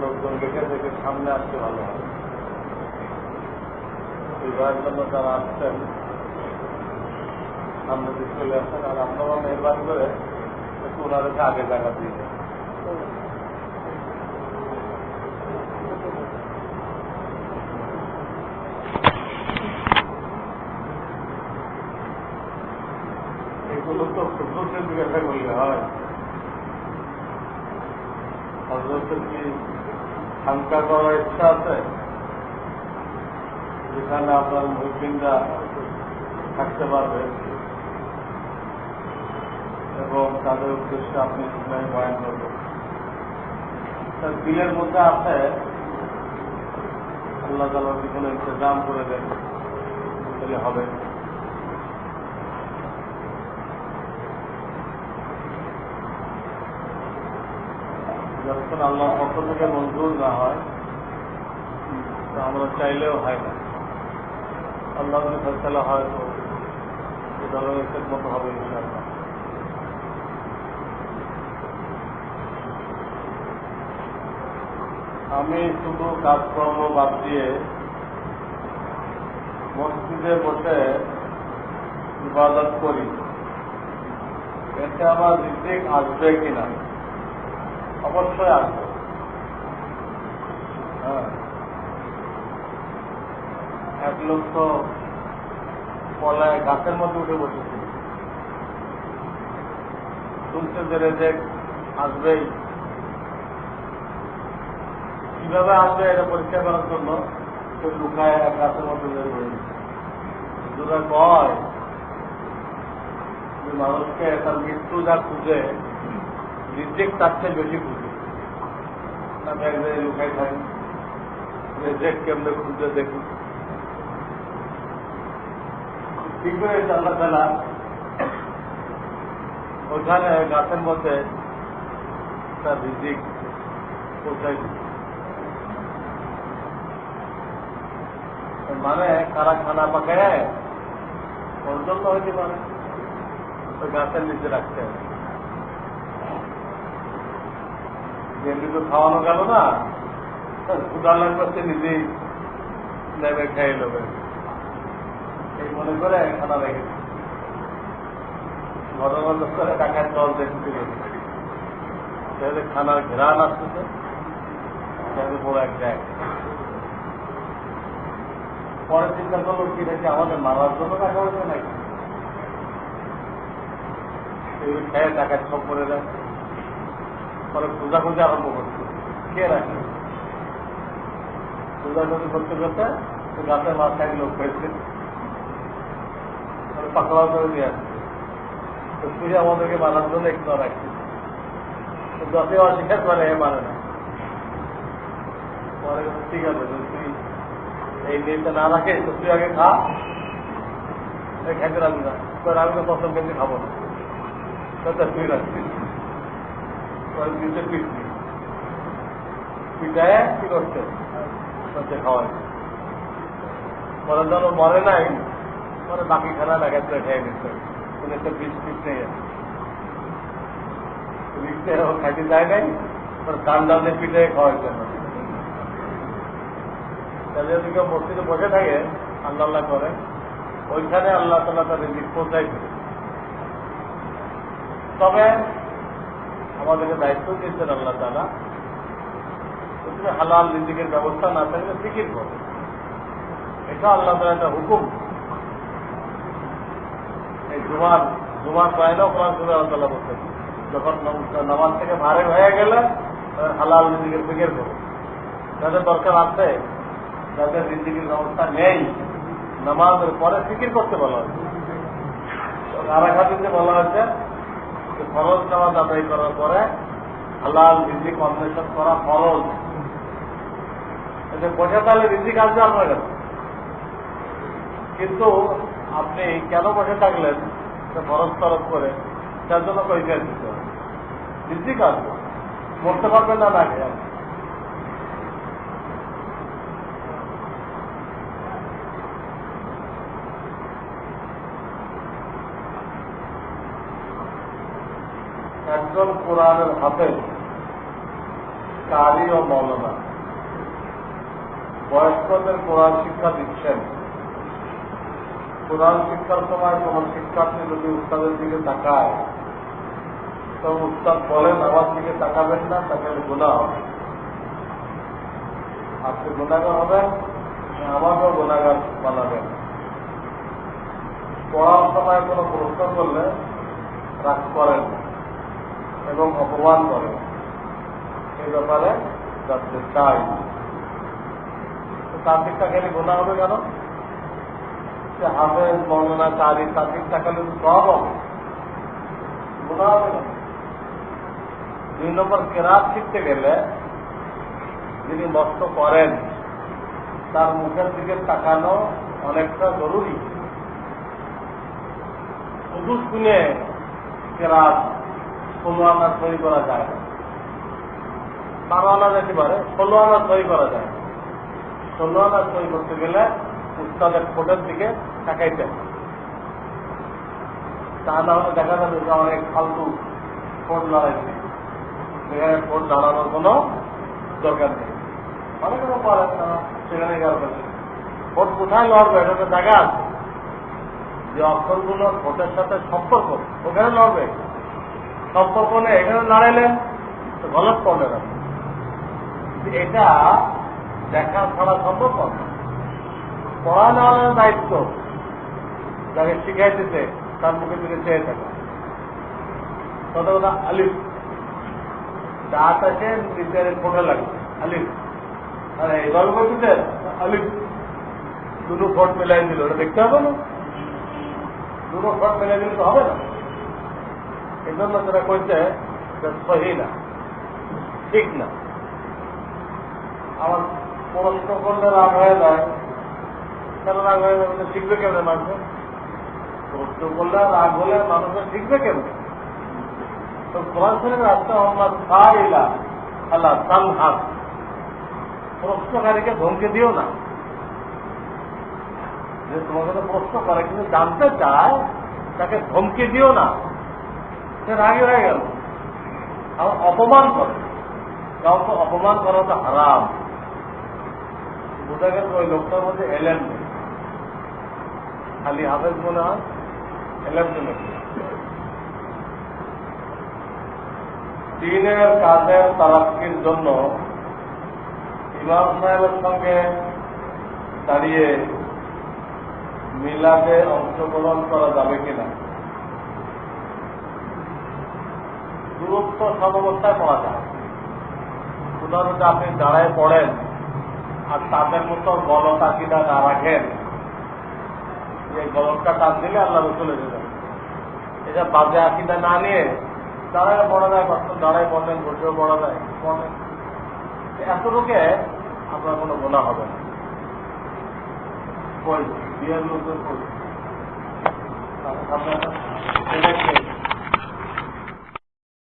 লোকজন দেখে দেখে সামনে ভালো তারা আসছেন সামনে আর আপনারা মেহরবানি করে একটু আগে জায়গা দিয়ে তো হজরতের জিজ্ঞাসা করলে হয় হজরতের কি শাঙ্কা করার ইচ্ছা আছে যেখানে আপনার মুসলিমরা থাকতে পারবে এবং তাদের উদ্দেশ্যে আপনি ইসলামী বয়ান করবেন বিলের মধ্যে আছে আল্লাহ তালা কোনো ইন্তজাম করে দেন তাহলে হবে যতক্ষণ আল্লাহ পক্ষ থেকে মঞ্জুর না হয়, তো আমরা চাইলেও হয় না। আল্লাহ যদি ফেসলা হয় তো এ ধরনের মতো হবে ইনশাআল্লাহ। আমি শুধু কাজকর্ম বাদ দিয়ে মসজিদে বসে ইবাদত করি। এতে আমার রিজিক আসবে কিনা? অবশ্যই আসবে। হ্যাঁ। এক লোক তো পলায় গাছের মধ্যে উঠে বসেছিল শুনছে যে রেজেক আসবেই। কীভাবে আসবে এটা পরীক্ষা করার জন্য? সে লুকায় এক গাছের মধ্যে বের হয়ে দুটা কয় মানুষকে তার মৃত্যু যা খুঁজে রিজেক্ট তার চেয়ে বেশি খুঁজে। আমি এক জায়গায় লুকাই থাকি। রেজেক্ট কেমনে খুঁজে দেখি ঠিক হয়েছে আল্লাহ তালা ওখানে গাছের মধ্যে তার রিজিক মানে কারা খানা পাকায়, ওর হইতে পারে। গাছের নিচে রাখতে হবে। যেমনি তো খাওয়ানো গেল না। ক্ষুদা লাগবে সে নিজেই নেবে খেয়ে নেবে। এই মনে করে খানা রেখেছে ঘটনা লোক করে টাকার জল দেখতে গেছে। খানার ঘেরান আসতেছে। তাহলে বড় এক ব্যাগ পরে চিন্তা করল, কি রেখে আমাদের মারার জন্য টাকা হয়েছে নাকি? খেয়ে টাকা সব করে দেয় পরে পূজা খুঁজে আরম্ভ করছে। কে রাখে পূজা খুঁজি করতে করতে গাছের মাথায় লোক হয়েছে। পাকড়াও করে দিয়ে আসছে। তো তুই আমাদেরকে মানার জন্য একটু রাখছিস যত অস্বীকার করে, এ মানে না। পরে ঠিক আছে তুই এই নিয়মটা না রাখে তো তুই আগে খা। খেতে রাখবি না। তোর আমি তো প্রথম খাব না। তুই রাখছিস দিতে কি করছে? যেন মরে নাই। বাকি খেয়ে নিচ্ছে। মসজিদে বসে থাকে, আল্লাহ করে, ওইখানে আল্লাহ তালা তাদের পৌঁছাই তবে আমাদেরকে দায়িত্ব দিয়েছেন আল্লাহ তালা তুমি হালাল রিজিকের ব্যবস্থা না থাকলে ফিকির করো এটা আল্লাহ তালা একটা হুকুম। এই জুমার জুমার বাইরেও কোরআন সুরে আল্লাহ তালা বলছেন, যখন নামাজ থেকে ভারে হয়ে গেলে হালাল রিজিকের ফিকির করো যাদের দরকার আছে, যাদের রিজিকের ব্যবস্থা নেই, নামাজের পরে ফিকির করতে বলা হয়েছে। আর বলা হয়েছে ফরজ নামাজ আদায় করার পরে হালাল রিজিক অন্বেষণ করা ফরজ। এতে বসে তাহলে রিজিক আসবে আপনার কাছে। কিন্তু আপনি কেন বসে থাকলেন? ফরজ তরফ করে। তার জন্য পরীক্ষা দিতে হবে। রিজিক আসবে। মরতে পারবেন না না খেয়ে একজন কোরআনের হাতে কারি ও মৌলানা। বয়স্কদের কোরআন শিক্ষা দিচ্ছেন। কোরআন শিক্ষার সময় কোন শিক্ষার্থী যদি উস্তাদের দিকে তাকায়, তো উস্তাদ বলেন আমার দিকে তাকাবেন না তাকে গুণা হবে। আপনি গুণাগার হবেন আমাকেও গুণাগার বানাবেন। পড়ার সময় কোনো প্রশ্ন করলে রাগ করেন এবং অপমান করেন এই ব্যাপারে যাতে চাই। তার দিকটা খেলে গোনা হবে কেন? যে হাফেজ বর্ণনা তার দিক তাকালে সব হবে। গোনা হবে না দুই নম্বর, কেরাত শিখতে গেলে যিনি মস্ত করেন, তার মুখের দিকে তাকানো অনেকটা জরুরি। শুধু শুনে কেরাত ষোলো আনা সই করা যায় বারো আনা যেতে পারে ষোলো আনা সই করা যায় ষোলো আনা সই করতে গেলে উস্তাদের ঠোঁটের দিকে তাকাইতে। তা না হলে দেখা যাবে যে অনেক ফালতু ঠোঁট লড়াইছে সেখানে ঠোঁট দাঁড়ানোর কোনো দরকার নেই। অনেক রকম সেখানে গেলে ঠোঁট কোথায় লড়বে? এটা তো জায়গা আছে। যে অক্ষরগুলো ঠোঁটের সাথে সম্পর্ক, ওখানে লড়বে। সম্পর্ক নেই এখানে লড়াইলেন তো গলত কিন্তু এটা দেখা ছাড়া সম্ভব না। পড়া নেওয়ার দায়িত্ব যাকে শিখাইতেছে, তার মুখের দিকে চেয়ে থাকা। কত কথা, আলিফ। দাঁত আছে নিচের ফোটে লাগে আলিফ। আরে এইভাবে বলতেছে আলিফ। দুটো ফোট মেলাই দিল, ওটা দেখতে হবে না? দুটো ফোট মেলাই দিলে তো হবে না। এই জন্য সেটা করছে সহি না ঠিক না আমার প্রশ্ন করলে রাগ হয়ে যায় কেন রাগ হয়ে যাবে শিখবে কেমনে মানুষ প্রশ্ন করলে রাগ হলে মানুষের শিখবে কেমনে তো কোরআন শরীফের রাস্তা মোহাম্মদ সাইলা আল্লাহ সালহাস প্রশ্নকারীকে ধমকে দিও না যে তোমাকে প্রশ্ন করে কিন্তু জানতে চায় তাকে ধমকে দিও না সে রাগে হয়ে গেল। আমার অপমান করে। কাউকে অপমান করা তো হারাম। বোঝা গেল ওই লোকটার মধ্যে এলেন খালি হাফেজ মনে হয় এলেন দিনের কাজের তারাক্কির জন্য ইমাম সাহেবের সঙ্গে দাঁড়িয়ে মিলাদে অংশগ্রহণ করা যাবে কিনা? দূরত্ব সব অবস্থায় পড়া যায়। উদাহরণ আপনি দাঁড়ায় পড়েন আর তাদের মতো গলতাকিটা না রাখেন, যে গলতটা টান দিলে আল্লাহ চলে যাবেন এটা বাজে আকিটা না নিয়ে দাঁড়ায় পড়া যায় কষ্ট দাঁড়ায় পড়লেন, বসেও পড়া যায়, পড়লেন। এতটুকে আপনার কোনো গোনা হবে না। বিয়ের লোকের